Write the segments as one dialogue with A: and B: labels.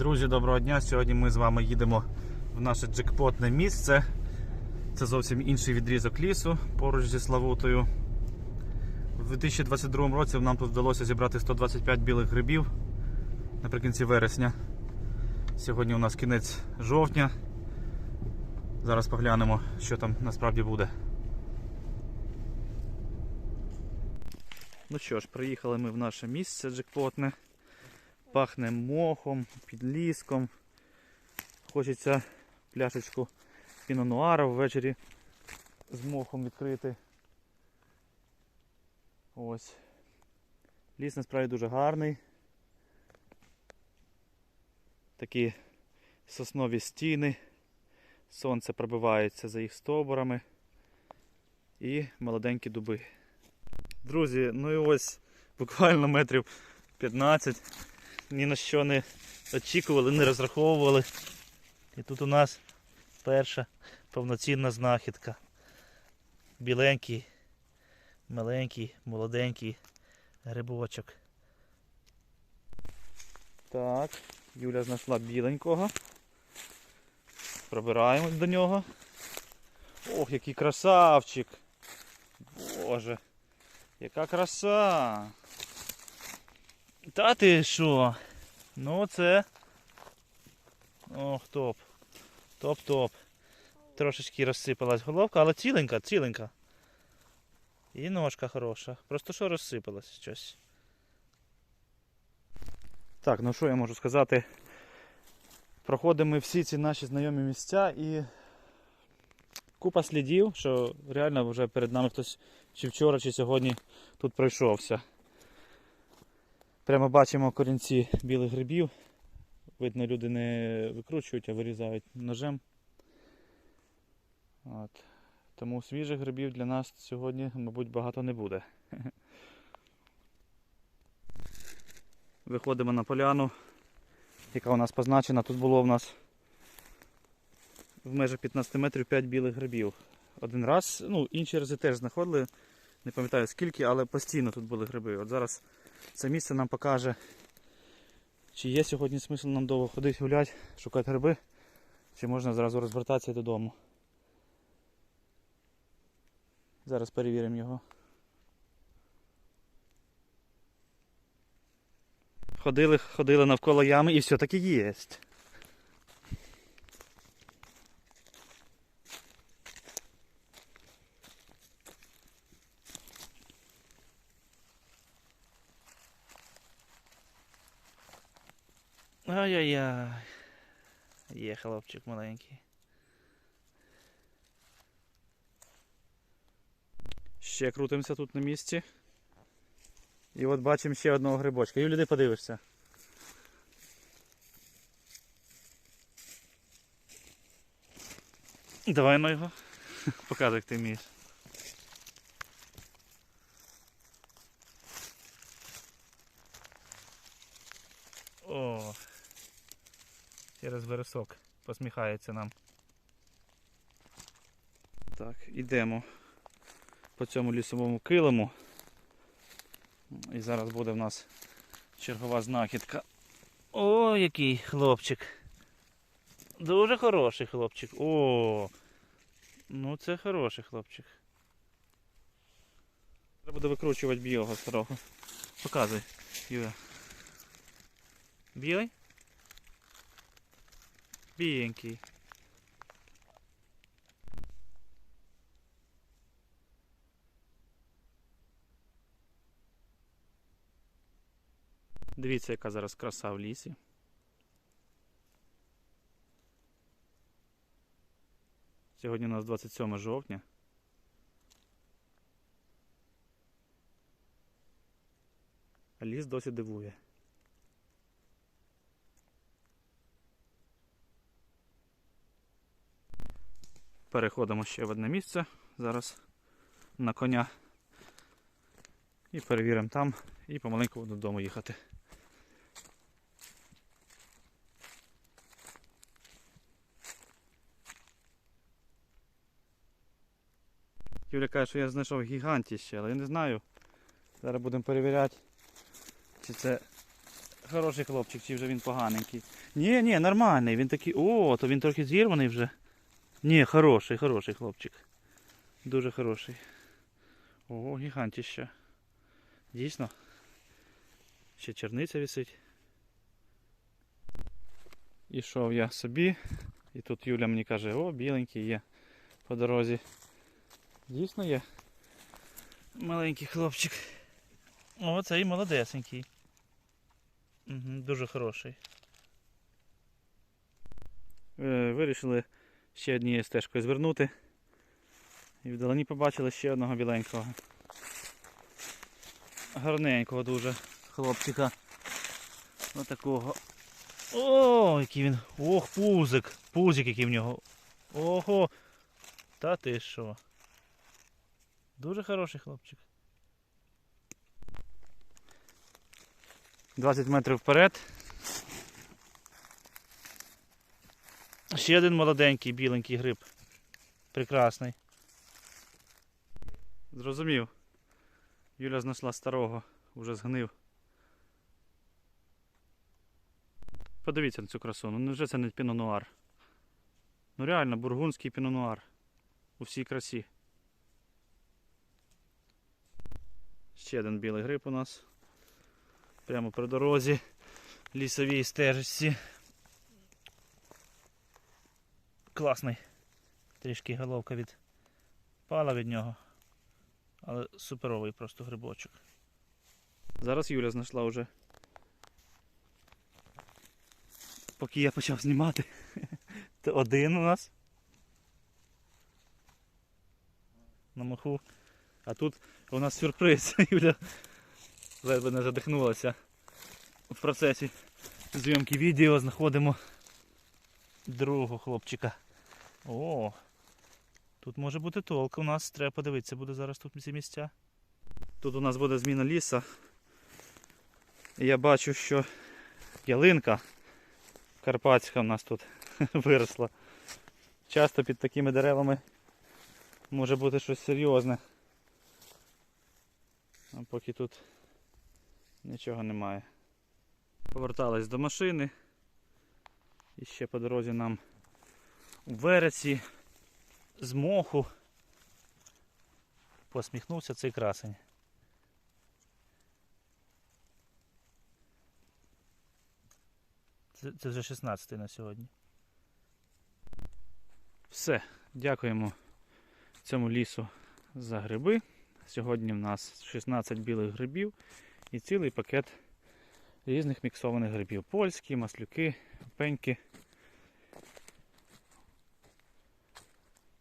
A: Друзі, доброго дня! Сьогодні ми з вами їдемо в наше джекпотне місце. Це зовсім інший відрізок лісу поруч зі Славутою. У 2022 році нам тут вдалося зібрати 125 білих грибів наприкінці вересня. Сьогодні у нас кінець жовтня. Зараз поглянемо, що там насправді буде. Ну що ж, приїхали ми в наше місце джекпотне. Пахне мохом, підліском. Хочеться пляшечку пінонуара ввечері з мохом відкрити. Ось. Ліс насправді дуже гарний. Такі соснові стіни. Сонце пробивається за їх стовбурами. І молоденькі дуби. Друзі, ну і ось буквально метрів 15 ні на що не очікували, не розраховували. І тут у нас перша повноцінна знахідка. Біленький, маленький, молоденький грибочок. Так, Юля знайшла біленького. Пробираємось до нього. Ох, який красавчик! Боже, яка краса! Та ти що? Ну це. Ох, топ. Топ-топ. Трошечки розсипалась головка, але ціленька, ціленька. І ножка хороша. Просто що розсипалось щось. Так, ну що я можу сказати? Проходимо всі ці наші знайомі місця і купа слідів, що реально вже перед нами хтось чи вчора, чи сьогодні тут пройшовся. Прямо бачимо корінці білих грибів. Видно, люди не викручують, а вирізають ножем. От. Тому свіжих грибів для нас сьогодні, мабуть, багато не буде. Виходимо на поляну, яка у нас позначена. Тут було в нас в межах 15 метрів 5 білих грибів. Один раз, ну, інші рази теж знаходили, не пам'ятаю скільки, але постійно тут були гриби. От зараз це місце нам покаже, чи є сьогодні смисл нам довго ходити гуляти, шукати гриби, чи можна зразу розвертатися додому. Зараз перевіримо його. Ходили, ходили навколо ями і все-таки є. Ай-яй-яй. Є хлопчик маленький. Ще крутимося тут на місці. І от бачимо ще одного грибочка. Юлі, де подивишся? Давай на його. Показуй, як ти вмієш. О, через вересок посміхається нам. Так, ідемо по цьому лісовому килиму. І зараз буде в нас чергова знахідка. О, який хлопчик. Дуже хороший хлопчик. О! Ну це хороший хлопчик. Треба буде викручувати білого старого. Показуй, Юля. Білий? Біленький. Дивіться, яка зараз краса в лісі. Сьогодні у нас 27 жовтня. Ліс досі дивує. Переходимо ще в одне місце зараз на коня. І перевіримо там і помаленьку додому їхати. Юля каже, що я знайшов гігантіще, але я не знаю. Зараз будемо перевіряти, чи це хороший хлопчик, чи вже він поганенький. Ні, ні, нормальний. Він такий. О, то він трохи зірваний вже. Ні, хороший, хороший хлопчик. Дуже хороший. О, гігантіще. Дійсно. Ще черниця висить. Ішов я собі. І тут Юля мені каже, о, біленький є по дорозі. Дійсно є. Маленький хлопчик. О, цей молодесенький. Угу, дуже хороший. Е, вирішили ще однією стежкою звернути. І вдалині побачили ще одного біленького. Гарненького дуже хлопчика. Отакого. О, який він. Ох, пузик. Пузик який в нього. Ого. Та ти що? Дуже хороший хлопчик. 20 метрів вперед. Ще один молоденький біленький гриб. Прекрасний. Зрозумів. Юля знайшла старого, уже згнив. Подивіться на цю красу. Ну невже це не пінонуар? Ну реально, бургундський пінонуар. У всій красі. Ще один білий гриб у нас. Прямо при дорозі. Лісовій стежечці. Класний. Трішки головка відпала від нього. Але суперовий просто грибочок. Зараз Юля знайшла вже. Поки я почав знімати. То один у нас. На маху. А тут у нас сюрприз. Юля ледве не задихнулася. В процесі зйомки відео знаходимо другого хлопчика. О! Тут може бути толк у нас, треба подивитися, буде зараз тут ці місця. Тут у нас буде зміна ліса. І я бачу, що ялинка карпатська у нас тут виросла. Часто під такими деревами може бути щось серйозне. А поки тут нічого немає. Повертались до машини. І ще по дорозі нам у вереці з моху посміхнувся цей красень. Це, це вже 16 на сьогодні. Все, дякуємо цьому лісу за гриби. Сьогодні в нас 16 білих грибів і цілий пакет різних міксованих грибів. Польські, маслюки, пеньки.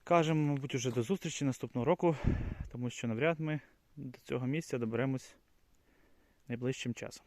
A: Кажемо, мабуть, уже до зустрічі наступного року, тому що навряд ми до цього місця доберемось найближчим часом.